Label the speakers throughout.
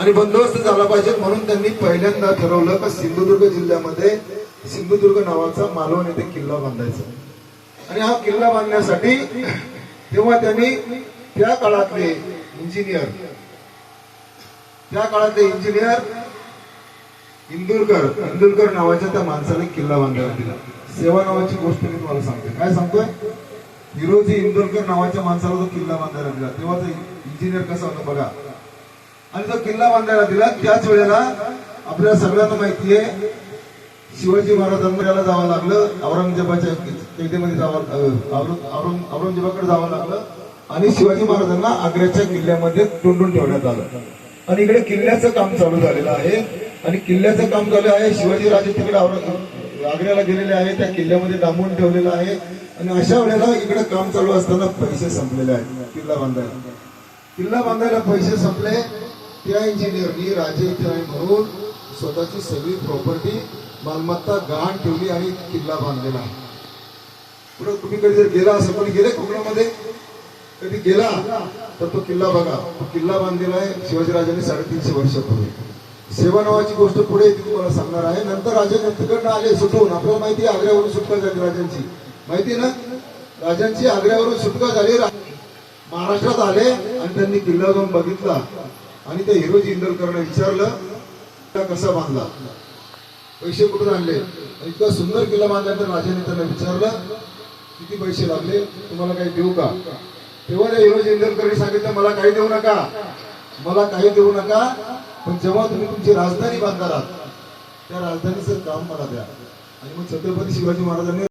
Speaker 1: आणि बंदोबस्त झाला पाहिजे म्हणून त्यांनी पहिल्यांदा ठरवलं का सिंधुदुर्ग जिल्ह्यामध्ये सिंधुदुर्ग नावाचा मालवण येथे किल्ला बांधायचा. आणि हा किल्ला बांधण्यासाठी तेव्हा त्यांनी त्या काळातले इंजिनियर त्या काळातले इंजिनियर इंदुरकर इंदुरकर नावाच्या त्या माणसाने किल्ला बांधायला दिला. सेवा नावाची गोष्ट मी तुम्हाला सांगते काय सांगतोय? हिरोजी इंदुरकर नावाच्या माणसाला तो किल्ला बांधायला दिला. तेव्हा ते इंजिनियर कसा होता बघा. आणि तो किल्ला बांधायला दिला त्याच वेळेला आपल्याला सगळ्यांना माहिती आहे शिवाजी महाराजांना याला जावं लागलं औरंगजेबाच्या कैदेमध्ये जावं औरंग- औरंगजेबाकडे जावं लागलं आणि शिवाजी महाराजांना आग्र्याच्या किल्ल्यामध्ये टोंडून ठेवण्यात आलं. आणि इकडे किल्ल्याचं काम चालू झालेलं आहे. आणि किल्ल्याचं काम चालू आहे शिवाजी राजे तिकडे आग्र्याला गेलेले आहे त्या किल्ल्यामध्ये डांबून ठेवलेलं आहे. आणि अशा वेळेला इकडे काम चालू असताना पैसे संपलेले आहेत किल्ला बांधायला. किल्ला बांधायला पैसे संपले त्या इंजिनियरनी राजे इथे म्हणून स्वतःची सगळी प्रॉपर्टी मालमत्ता गहाण ठेवली आणि किल्ला बांधलेला पुढे तुम्ही कधी जर गेला असं कोणी गेले कोकणामध्ये? कधी गेला तर तो किल्ला बघा. तो किल्ला बांधलेला आहे शिवाजीराजांनी साडेतीनशे वर्षापूर्वी. सेवा नावाची गोष्ट पुढे तुम्हाला सांगणार आहे. नंतर राजे तिकडनं आले सुटून. आपल्याला माहिती आहे आग्र्यावरून सुटका झाली राजांची. माहिती आहे ना? राजांची आग्र्यावरून सुटका झाली महाराष्ट्रात आले आणि त्यांनी किल्ला जाऊन बघितला. आणि त्या हिरोजी इंदलकरने विचारलं कसा बांधला? पैसे कुठून आणले? इतका सुंदर किल्ला बांधल्यानंतर राजाने त्यांना विचारलं किती पैसे लागले? तुम्हाला काही देऊ का? तेव्हा त्या हिरोजी इंदलकरने सांगितलं मला काही देऊ नका. मला काही देऊ नका पण जेव्हा तुम्ही तुमची राजधानी बांधणार आहात त्या राजधानीचं काम मला द्या. आणि मग छत्रपती शिवाजी महाराजांनी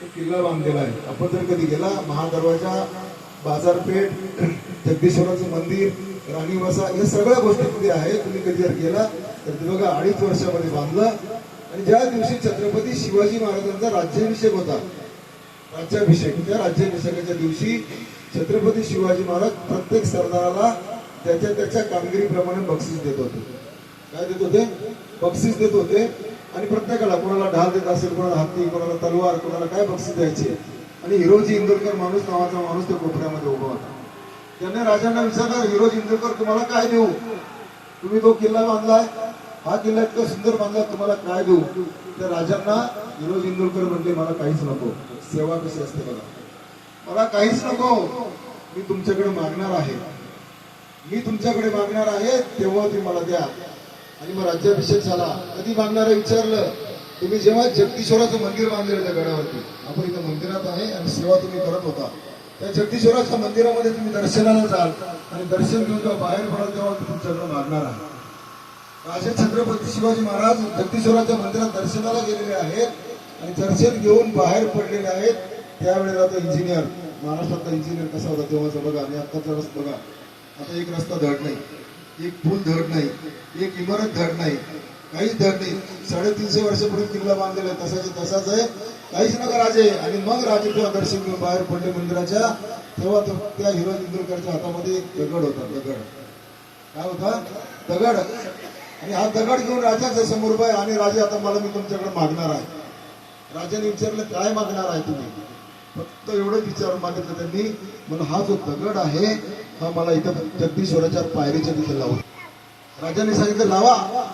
Speaker 1: तो किल्ला बांधलेला आहे. आपण जर कधी गेला? महादरवाजा बाजारपेठ जगदीश्वराचं मंदिर राणीवासा या सगळ्या गोष्टी तिथे आहे. तुम्ही कधी जर गेला तर ते बघा अडीच वर्षामध्ये बांधलं. आणि ज्या दिवशी छत्रपती शिवाजी महाराजांचा राज्याभिषेक होता राज्याभिषेक त्या राज्याभिषेकाच्या दिवशी छत्रपती शिवाजी महाराज प्रत्येक सरदाराला त्याच्या त्याच्या कामगिरीप्रमाणे बक्षीस देत होते. काय देत होते? बक्षीस देत होते. आणि प्रत्येकाला कोणाला ढाल देत असेल कोणाला हत्ती कोणाला तलवार कोणाला काय बक्षीस द्यायचे. आणि हिरोजी इंदोरकर माणूस नावाचा माणूस त्या कोपऱ्यामध्ये उभा होता. त्यांनी राजांना विचारलं हिरोज इंदुरकर तुम्हाला काय देऊ? तुम्ही तो किल्ला बांधलाय. हा किल्ला इतका सुंदर बांधला तुम्हाला काय देऊ? त्या राजांना हिरोज इंदुरकर म्हणले मला काहीच नको सेवा कशी असते बघा. मला काहीच नको मी तुमच्याकडे मागणार आहे. मी तुमच्याकडे मागणार आहे तेव्हा तुम्ही मला द्या. आणि मग राज्याभिषेक झाला. कधी मागणार विचारलं तुम्ही जेव्हा जगदीश्वराचं मंदिर बांधलेलं त्या गडावरती आपण इथं मंदिरात आहे आणि सेवा तुम्ही करत होता. त्या जगदीश्वराच्या मंदिरामध्ये तुम्ही दर्शनाला जाल आणि दर्शन घेऊन जेव्हा बाहेर पडाल तेव्हा मी तुमच्याकडे मागणार आहे राजे छत्रपती शिवाजी महाराज जगदीश्वराच्या मंदिरात दर्शनाला गेलेले आहेत आणि दर्शन घेऊन बाहेर पडलेले आहेत. त्यावेळेला तो इंजिनियर महाराष्ट्रातला इंजिनियर कसा होता तेव्हाचा बघा आणि आत्ताचा रस्ता बघा. आता एक रस्ता धड नाही एक पूल धड नाही एक इमारत धड नाही. काहीच धड नाही. साडेतीनशे वर्षापूर्वी किल्ला बांधलेला तसाच्या तसाच तसाच आहे. काहीच नका राजे. आणि मग राजे तेव्हा दर्शन घेऊन बाहेर पडले मंदिराच्या. तेव्हा तो त्या हिरो इंदुरकरच्या हातामध्ये एक दगड होता. दगड. काय होता? दगड. आणि हा दगड घेऊन राजाच्या समोर बाय आणि राजे आता मला मी तुमच्याकडे मागणार आहे. राजाने विचारलं काय मागणार आहे तुम्ही? फक्त एवढंच विचारून मागितलं त्यांनी. म्हणून हा जो दगड आहे हा मला इथं जगदीश्वराच्या पायरीच्या तिथे लावला राजाने सांगितलं लावा.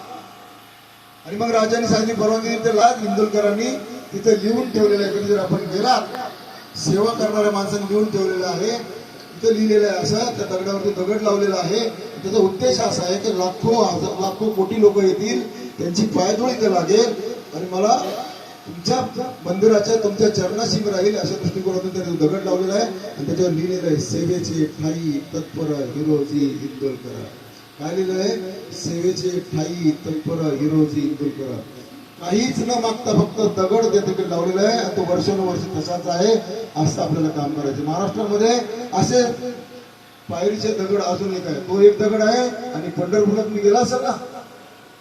Speaker 1: आणि मग राजाने सांगितली परवानगी दिली तर लाज इंदुलकरांनी तिथे लिहून ठेवलेलं आहे. जर आपण गेलात सेवा करणाऱ्या माणसाने लिहून ठेवलेलं आहे. तिथे लिहिलेलं आहे असं त्या दगडावरती दगड लावलेला आहे. त्याचा उद्देश असा आहे की लाखो लाखो कोटी लोक येतील त्यांची पायदोळ इथे लागेल. आणि मला तुमच्या मंदिराच्या तुमच्या चरणाशी मी राहील अशा दृष्टिकोनातून त्याने दगड लावलेला आहे. आणि त्याच्यावर लिहिलेलं आहे सेवेचे ठाई तत्पर हिरोजी इंदोरकर काय लिहिलं आहे. सेवेचे ठाई तत्पर हिरोजी इंदोरकर. काहीच न मागता फक्त दगड त्या तिकडे लावलेला आहे. तो वर्षानुवर्ष तसाच आहे. असं आपल्याला काम करायचं महाराष्ट्रामध्ये असे पायरीचे दगड अजून एक आहे. तो एक दगड आहे आणि पंढरपूरला तुम्ही गेला असाल ना?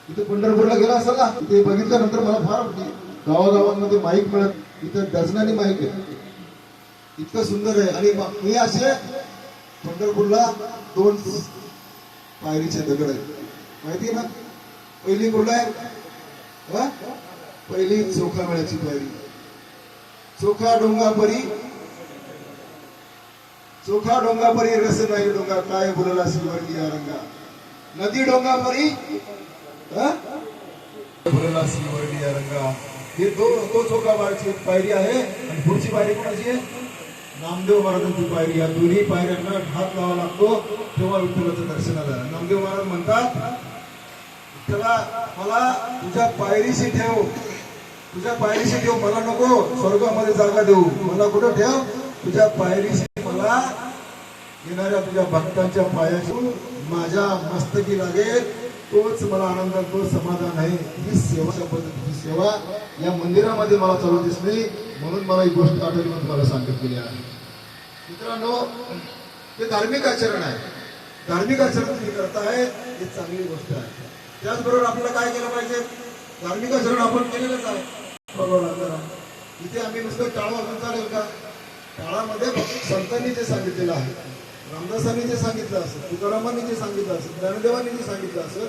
Speaker 1: इथे पंढरपूरला गेला असाल ना? इथे बघितल्यानंतर मला फार म्हणजे गावागावांमध्ये माहीत मिळत. इथं डझनाने माहीत आहे. इतकं सुंदर आहे. आणि मी असे पंढरपूरला दोन पायरीचे दगड आहेत माहिती ना पहिली कुठला आहे पहिली चोखा मेळ्याची पायरी चोखा डोंगापरी चोखा डोंगापरी रस नाही डोंगा काय बोलला सिल्वरली या रंगा नदी डोंगावरी हा? फुलला सिंहवर्णी या रंगा हे दो तो चोखा एक पायरी आहे आणि पुढची पायरी कोणाची आहे नामदेव महाराजांची पायरी या दोन्ही पायऱ्यांना हात लावा लागतो तेव्हा विठ्ठलाचं दर्शन आलं. नामदेव महाराज म्हणतात विठ्ठला मला तुझ्या पायरीशी ठेव. तुझ्या पायरीशी ठेव मला नको. स्वर्गामध्ये जागा देऊ. मला कुठं ठेव? तुझ्या पायरीशी मला येणाऱ्या तुझ्या भक्तांच्या पायाशी माझ्या मस्तकी लागेल. तोच मला आनंद तो समाधान आहे. ही सेवा पद्धतीची सेवा या मंदिरामध्ये मला चालू दिसली. म्हणून मला ही गोष्ट आठवली म्हणून मला सांगितलेली आहे. मित्रांनो हे धार्मिक आचरण आहे. धार्मिक आचरण तुम्ही करताय ही चांगली गोष्ट आहे. त्याचबरोबर आपल्याला काय केलं पाहिजे? धार्मिक आचरण आपण केलेलंच आहे. बरोबर इथे आम्ही नुसतं टाळा अजून चालेल का? काळामध्ये संतांनी जे सांगितलेलं आहे. रामदासांनी जे सांगितलं असेल तुकारामांनी जे सांगितलं असेल ज्ञानदेवांनी जे सांगितलं असेल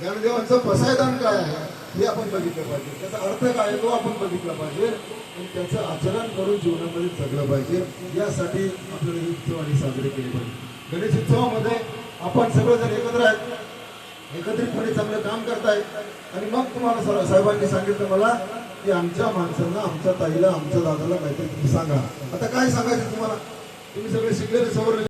Speaker 1: ज्ञानदेवांचं पसायदान काय आहे हे आपण बघितलं पाहिजे. त्याचा अर्थ काय आहे तो आपण बघितला पाहिजे. आणि त्याचं आचरण करून जीवनामध्ये जगलं पाहिजे. यासाठी आपल्याला हे उत्सव आणि साजरे केले पाहिजे. गणेश उत्सवामध्ये आपण सगळेजण एकत्र आहेत. एकत्रितपणे चांगलं काम करताय. आणि मग तुम्हाला सा- साहेबांनी सांगितलं मला की आमच्या माणसांना आमच्या ताईला आमच्या दादाला काहीतरी तुम्ही सांगा. आता काय सांगायचं तुम्हाला? तुम्ही सगळे शिकलेले सवरले